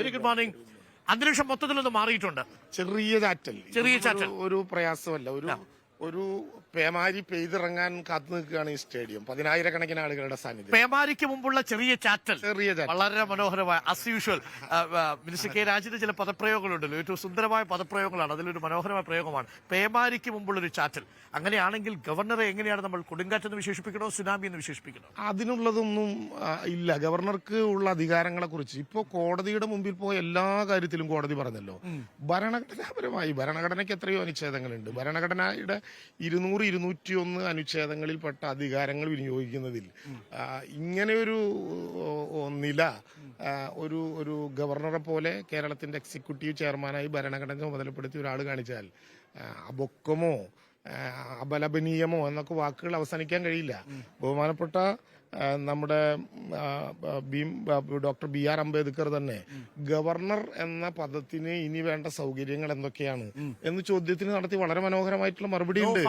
Very good morning അന്തരീക്ഷം മൊത്തത്തിലൊന്ന് മാറിയിട്ടുണ്ട്. ചെറിയ ചാറ്റൽ. ചെറിയ ചാറ്റൽ. ഒരു പ്രയാസമല്ല. ഒരു ഒരു പേമാരി പെയ്തിറങ്ങാൻ കാത്തു നിൽക്കുകയാണ് ഈ സ്റ്റേഡിയം. പതിനായിരക്കണക്കിന് ആളുകളുടെ സാന്നിധ്യം. പേമാരിക്ക് മുമ്പുള്ള ചെറിയ ചാറ്റൽ. ചെറിയ വളരെ മനോഹരമായ അസ് യൂഷ്വൽ മിനിസ്റ്റർ കെ രാജിന്റെ ചില പദപ്രയോഗങ്ങളുണ്ടല്ലോ. ഏറ്റവും സുന്ദരമായ പദപ്രയോഗങ്ങളാണ്. അതിലൊരു മനോഹരമായ പ്രയോഗമാണ്. പേമാരിക്ക് മുമ്പുള്ള ഒരു ചാറ്റൽ. അങ്ങനെയാണെങ്കിൽ ഗവർണറെ എങ്ങനെയാണ് നമ്മൾ കൊടുങ്കാറ്റെന്ന് വിശേഷിപ്പിക്കണോ സുനാമി എന്ന് വിശേഷിപ്പിക്കണോ? അതിനുള്ളതൊന്നും ഇല്ല. ഗവർണർക്ക് ഉള്ള അധികാരങ്ങളെ കുറിച്ച് ഇപ്പോ കോടതിയുടെ മുമ്പിൽ പോയ എല്ലാ കാര്യത്തിലും കോടതി പറഞ്ഞല്ലോ. ഭരണഘടനാപരമായി ഭരണഘടനയ്ക്ക് എത്രയോ അനുച്ഛേദങ്ങളുണ്ട്. ഭരണഘടനയുടെ ഇരുന്നൂറ് ഇരുന്നൂറ്റി ഒന്ന് അനുച്ഛേദങ്ങളിൽപ്പെട്ട അധികാരങ്ങൾ വിനിയോഗിക്കുന്നതിൽ. ഇങ്ങനെയൊരു നില ഒരു ഒരു ഗവർണറെ പോലെ കേരളത്തിന്റെ എക്സിക്യൂട്ടീവ് ചെയർമാനായി ഭരണഘടന ചുമതലപ്പെടുത്തിയ ഒരാൾ കാണിച്ചാൽ അബൊക്കമോ അപലപനീയമോ എന്നൊക്കെ വാക്കുകൾ അവസാനിക്കാൻ കഴിയില്ല. ബഹുമാനപ്പെട്ട നമ്മുടെ Bhim doctor B R Ambedkar തന്നെ ഗവർണർ എന്ന പദത്തിന് ഇനി വേണ്ട സൗകര്യങ്ങൾ എന്തൊക്കെയാണ് എന്ന് ചോദ്യത്തിന് നടത്തി വളരെ മനോഹരമായിട്ടുള്ള മറുപടി ഉണ്ട്.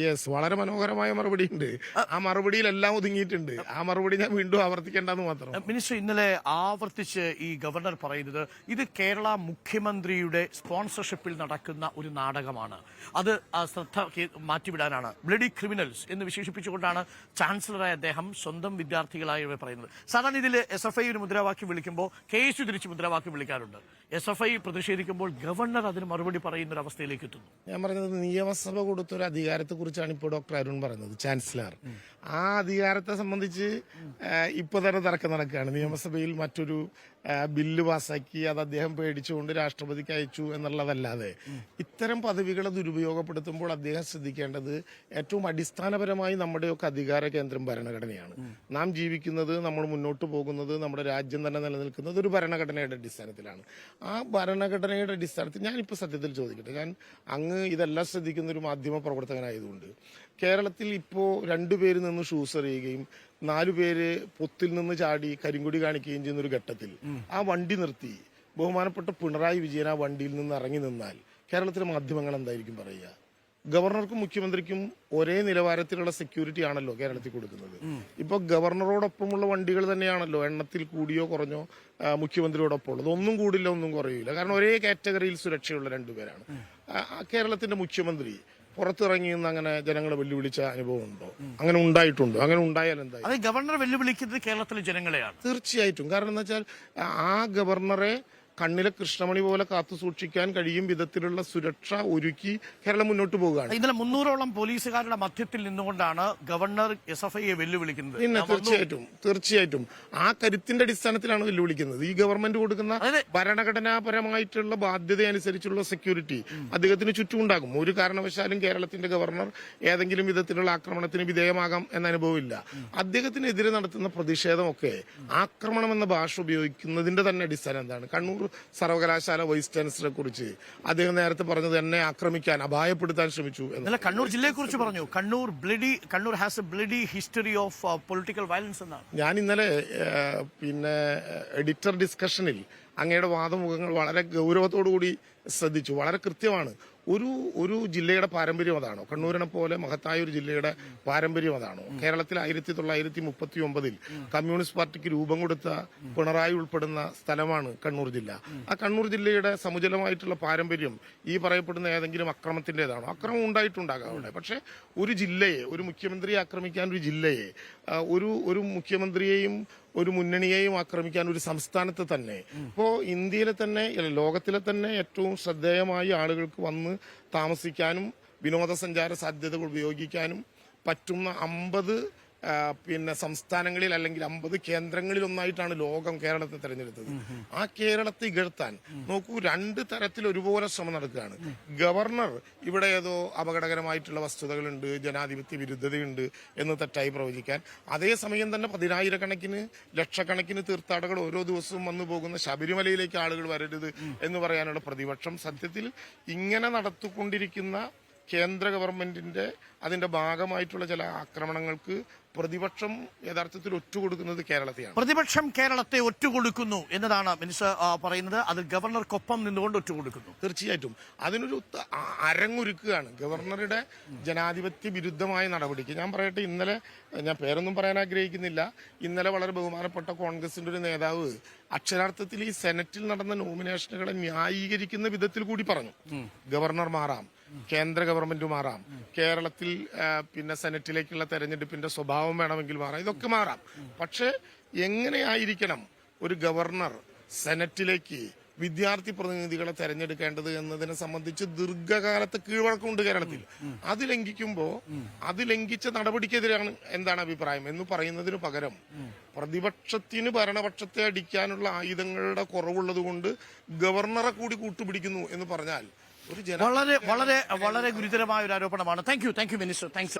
യെസ് വളരെ മനോഹരമായ മറുപടി ഉണ്ട്. ആ മറുപടിയിൽ എല്ലാം ഒതുങ്ങിയിട്ടുണ്ട്. ആ മറുപടി ഞാൻ വീണ്ടും ആവർത്തിക്കേണ്ടെന്ന് മാത്രം. മിനിസ്റ്റർ ഇന്നലെ ആവർത്തിച്ച് ഈ ഗവർണർ പറയുന്നത് ഇത് കേരള മുഖ്യമന്ത്രിയുടെ സ്പോൺസർഷിപ്പിൽ നടക്കുന്ന ഒരു നാടകമാണ്. അത് ശ്രദ്ധ മാറ്റിവിടാനാണ്. ബ്ലഡി ക്രിമിനൽസ് എന്ന് വിശേഷിപ്പിച്ചുകൊണ്ടാണ് ചാൻസലറായ അദ്ദേഹം സ്വന്തം വിദ്യാർത്ഥികളായി പറയുന്നത്. സാധാരണ ഇതിൽ എസ് എഫ് ഐ ഒരു മുദ്രാവാക്യം വിളിക്കുമ്പോൾ കെ എസ് യു തിരിച്ച് മുദ്രാവാക്യം വിളിക്കാറുണ്ട്. എസ് എഫ് ഐ പ്രതിഷേധിക്കുമ്പോൾ ഗവർണർ അതിന് മറുപടി പറയുന്ന ഒരു അവസ്ഥയിലേക്ക് എത്തുന്നു. ഞാൻ പറഞ്ഞത് നിയമസഭ കൊടുത്തൊരു അധികാരത്തെ കുറിച്ചാണ് ഇപ്പോൾ ഡോക്ടർ അരുൺ പറയുന്നത് ചാൻസലർ. ആ അധികാരത്തെ സംബന്ധിച്ച് ഇപ്പൊ തന്നെ തർക്കം നടക്കുകയാണ്. നിയമസഭയിൽ മറ്റൊരു ബില്ല് പാസാക്കി അത് അദ്ദേഹം പേടിച്ചുകൊണ്ട് രാഷ്ട്രപതിക്ക് അയച്ചു എന്നുള്ളതല്ലാതെ ഇത്തരം പദവികളെ ദുരുപയോഗപ്പെടുത്തുമ്പോൾ അദ്ദേഹം ശ്രദ്ധിക്കേണ്ടത് ഏറ്റവും അടിസ്ഥാനപരമായി നമ്മുടെയൊക്കെ അധികാര കേന്ദ്രം ഭരണഘടനയാണ്. നാം ജീവിക്കുന്നത് നമ്മൾ മുന്നോട്ട് പോകുന്നത് നമ്മുടെ രാജ്യം തന്നെ നിലനിൽക്കുന്നത് ഒരു ഭരണഘടനയുടെ അടിസ്ഥാനത്തിലാണ്. ആ ഭരണഘടനയുടെ അടിസ്ഥാനത്തിൽ ഞാനിപ്പോൾ സത്യത്തിൽ ചോദിക്കട്ടെ. ഞാൻ അങ്ങ് ഇതെല്ലാം ശ്രദ്ധിക്കുന്ന ഒരു മാധ്യമ പ്രവർത്തകനായതുകൊണ്ട് കേരളത്തിൽ ഇപ്പോൾ രണ്ടുപേര് നിന്ന് ഷൂസ് എറിയുകയും നാലുപേര് പൊത്തിൽ നിന്ന് ചാടി കരിങ്കൊടി കാണിക്കുകയും ചെയ്യുന്ന ഒരു ഘട്ടത്തിൽ ആ വണ്ടി നിർത്തി. ബഹുമാനപ്പെട്ട പിണറായി വിജയൻ ആ വണ്ടിയിൽ നിന്ന് ഇറങ്ങി നിന്നാൽ കേരളത്തിലെ മാധ്യമങ്ങൾ എന്തായിരിക്കും പറയുക? ഗവർണർക്കും മുഖ്യമന്ത്രിക്കും ഒരേ നിലവാരത്തിലുള്ള സെക്യൂരിറ്റി ആണല്ലോ കേരളത്തിൽ കൊടുക്കുന്നത്. ഇപ്പൊ ഗവർണറോടൊപ്പമുള്ള വണ്ടികൾ തന്നെയാണല്ലോ എണ്ണത്തിൽ കൂടിയോ കുറഞ്ഞോ മുഖ്യമന്ത്രിയോടൊപ്പം ഉള്ളത്. ഒന്നും കൂടില്ല ഒന്നും കുറയില്ല. കാരണം ഒരേ കാറ്റഗറിയിൽ സുരക്ഷയുള്ള രണ്ടുപേരാണ് കേരളത്തിന്റെ മുഖ്യമന്ത്രി പുറത്തിറങ്ങി നിന്ന് അങ്ങനെ ജനങ്ങളെ വെല്ലുവിളിച്ച അനുഭവം ഉണ്ടോ അങ്ങനെ ഉണ്ടായിട്ടുണ്ടോ? അങ്ങനെ ഉണ്ടായാൽ എന്തായി? അത് ഗവർണർ വെല്ലുവിളിക്കുന്നത് കേരളത്തിലെ ജനങ്ങളെയാണ്. തീർച്ചയായിട്ടും. കാരണം എന്താ വെച്ചാൽ ആ ഗവർണറെ കണ്ണിലെ കൃഷ്ണമണി പോലെ കാത്തു സൂക്ഷിക്കാൻ കഴിയും വിധത്തിലുള്ള സുരക്ഷ ഒരുക്കി കേരളം മുന്നോട്ട് പോവുകയാണ്. ഇന്നലെ മുന്നൂറോളം പോലീസുകാരുടെ മധ്യത്തിൽ നിന്നുകൊണ്ടാണ് ഗവർണർ എസ് എഫ് ഐയെ വെല്ലുവിളിക്കുന്നത്. പിന്നെ തീർച്ചയായിട്ടും തീർച്ചയായിട്ടും. ആ കരുത്തിന്റെ അടിസ്ഥാനത്തിലാണ് വെല്ലുവിളിക്കുന്നത്. ഈ ഗവൺമെന്റ് കൊടുക്കുന്ന. ഭരണഘടനാപരമായിട്ടുള്ള ബാധ്യത അനുസരിച്ചുള്ള സെക്യൂരിറ്റി അദ്ദേഹത്തിന് ചുറ്റുമുണ്ടാകും. ഒരു കാരണവശാലും കേരളത്തിന്റെ ഗവർണർ ഏതെങ്കിലും വിധത്തിലുള്ള ആക്രമണത്തിന് വിധേയമാകാം എന്ന അനുഭവമില്ല. അദ്ദേഹത്തിനെതിരെ നടത്തുന്ന പ്രതിഷേധമൊക്കെ ആക്രമണം എന്ന ഭാഷ ഉപയോഗിക്കുന്നതിന്റെ തന്നെ അടിസ്ഥാനം എന്താണ്? കണ്ണൂർ സർവകലാശാല വൈസ് ചാൻസലറെ കുറിച്ച്. അദ്ദേഹം നേരത്തെ പറഞ്ഞത് എന്നെ ആക്രമിക്കാൻ അപായപ്പെടുത്താൻ ശ്രമിച്ചു എന്നല്ല കണ്ണൂർ ജില്ലയെ കുറിച്ച് പറഞ്ഞു. Kannur bloody Kannur has a bloody history of political violence എന്നാണ്. ഞാൻ ഇന്നലെ പിന്നെ എഡിറ്റർ ഡിസ്കഷനിൽ അങ്ങയുടെ വാദമുഖങ്ങൾ വളരെ കൂടി ശ്രദ്ധിച്ചു. വളരെ കൃത്യമാണ്. ഒരു ഒരു ജില്ലയുടെ പാരമ്പര്യം അതാണോ? കണ്ണൂരിനെ പോലെ മഹത്തായ ഒരു ജില്ലയുടെ പാരമ്പര്യം അതാണോ? കേരളത്തിൽ ആയിരത്തി തൊള്ളായിരത്തി മുപ്പത്തി ഒമ്പതിൽ കമ്മ്യൂണിസ്റ്റ് പാർട്ടിക്ക് രൂപം കൊടുത്ത പിണറായി ഉൾപ്പെടുന്ന സ്ഥലമാണ് കണ്ണൂർ ജില്ല. ആ കണ്ണൂർ ജില്ലയുടെ സമുചലമായിട്ടുള്ള പാരമ്പര്യം ഈ പറയപ്പെടുന്ന ഏതെങ്കിലും അക്രമത്തിന്റെതാണോ? അക്രമം ഉണ്ടായിട്ടുണ്ടാകാം അവിടെ. പക്ഷെ ഒരു ജില്ലയെ ഒരു മുഖ്യമന്ത്രിയെ ആക്രമിക്കാൻ ഒരു ജില്ലയെ ഒരു ഒരു മുഖ്യമന്ത്രിയെയും ഒരു മുന്നണിയെയും ആക്രമിക്കാൻ ഒരു സംസ്ഥാനത്ത് തന്നെ. ഇപ്പോൾ ഇന്ത്യയിലെ തന്നെ ലോകത്തിലെ തന്നെ ഏറ്റവും ശ്രദ്ധേയമായ ആളുകൾക്ക് വന്ന് താമസിക്കാനും വിനോദസഞ്ചാര സാധ്യതകൾ ഉപയോഗിക്കാനും പറ്റുന്ന അമ്പത് പിന്നെ സംസ്ഥാനങ്ങളിൽ അല്ലെങ്കിൽ അമ്പത് കേന്ദ്രങ്ങളിൽ ഒന്നായിട്ടാണ് ലോകം കേരളത്തെ തെരഞ്ഞെടുത്തത്. ആ കേരളത്തെ ഇകഴ്ത്താൻ നോക്കൂ രണ്ട് തരത്തിൽ ഒരുപോലെ ശ്രമം നടക്കുകയാണ്. ഗവർണർ ഇവിടെ ഏതോ അപകടകരമായിട്ടുള്ള വസ്തുതകളുണ്ട് ജനാധിപത്യ വിരുദ്ധതയുണ്ട് എന്ന് തെറ്റായി പ്രവചിക്കാൻ. അതേസമയം തന്നെ പതിനായിരക്കണക്കിന് ലക്ഷക്കണക്കിന് തീർത്ഥാടകർ ഓരോ ദിവസവും വന്നു പോകുന്ന ശബരിമലയിലേക്ക് ആളുകൾ വരരുത് എന്ന് പറയാനുള്ള പ്രതിപക്ഷം സത്യത്തിൽ ഇങ്ങനെ നടത്തിക്കൊണ്ടിരിക്കുന്ന കേന്ദ്ര ഗവൺമെന്റിന്റെ അതിന്റെ ഭാഗമായിട്ടുള്ള ചില ആക്രമണങ്ങൾക്ക് പ്രതിപക്ഷം യഥാർത്ഥത്തിൽ ഒറ്റുകൊടുക്കുന്നത് കേരളത്തെയാണ്. പ്രതിപക്ഷം കേരളത്തെ ഒറ്റുകൊടുക്കുന്നു എന്നതാണ് മിനിസ്റ്റർ പറയുന്നത്. അത് ഗവർണർക്കൊപ്പം നിന്നുകൊണ്ട് ഒറ്റുകൊടുക്കുന്നു. തീർച്ചയായിട്ടും. അതിനൊരു അരങ്ങൊരുക്കുകയാണ്. ഗവർണറുടെ ജനാധിപത്യ വിരുദ്ധമായ നടപടിക്ക്. ഞാൻ പറയട്ടെ ഇന്നലെ ഞാൻ പേരൊന്നും പറയാൻ ആഗ്രഹിക്കുന്നില്ല. ഇന്നലെ വളരെ ബഹുമാനപ്പെട്ട കോൺഗ്രസിന്റെ ഒരു നേതാവ് അക്ഷരാർത്ഥത്തിൽ ഈ സെനറ്റിൽ നടന്ന നോമിനേഷനുകളെ ന്യായീകരിക്കുന്ന വിധത്തിൽ കൂടി പറഞ്ഞു. ഗവർണർ മാറാം. കേന്ദ്ര ഗവൺമെന്റ് മാറാം. കേരളത്തിൽ പിന്നെ സെനറ്റിലേക്കുള്ള തെരഞ്ഞെടുപ്പിന്റെ സ്വഭാവം വേണമെങ്കിൽ മാറാം. ഇതൊക്കെ മാറാം. പക്ഷെ എങ്ങനെയായിരിക്കണം ഒരു ഗവർണർ സെനറ്റിലേക്ക് വിദ്യാർത്ഥി പ്രതിനിധികളെ തെരഞ്ഞെടുക്കേണ്ടത് എന്നതിനെ സംബന്ധിച്ച് ദീർഘകാലത്തെ കീഴ്വഴക്കമുണ്ട് കേരളത്തിൽ. അത് ലംഘിക്കുമ്പോൾ അത് ലംഘിച്ച നടപടിക്കെതിരാണ് എന്താണ് അഭിപ്രായം എന്ന് പറയുന്നതിന് പകരം പ്രതിപക്ഷത്തിന് ഭരണപക്ഷത്തെ അടിക്കാനുള്ള ആയുധങ്ങളുടെ കുറവുള്ളത് കൊണ്ട് ഗവർണറെ കൂടി കൂട്ടുപിടിക്കുന്നു എന്ന് പറഞ്ഞാൽ വളരെ വളരെ വളരെ ഗുരുതരമായ ഒരു ആരോപണമാണ്. Thank you thank you minister thanks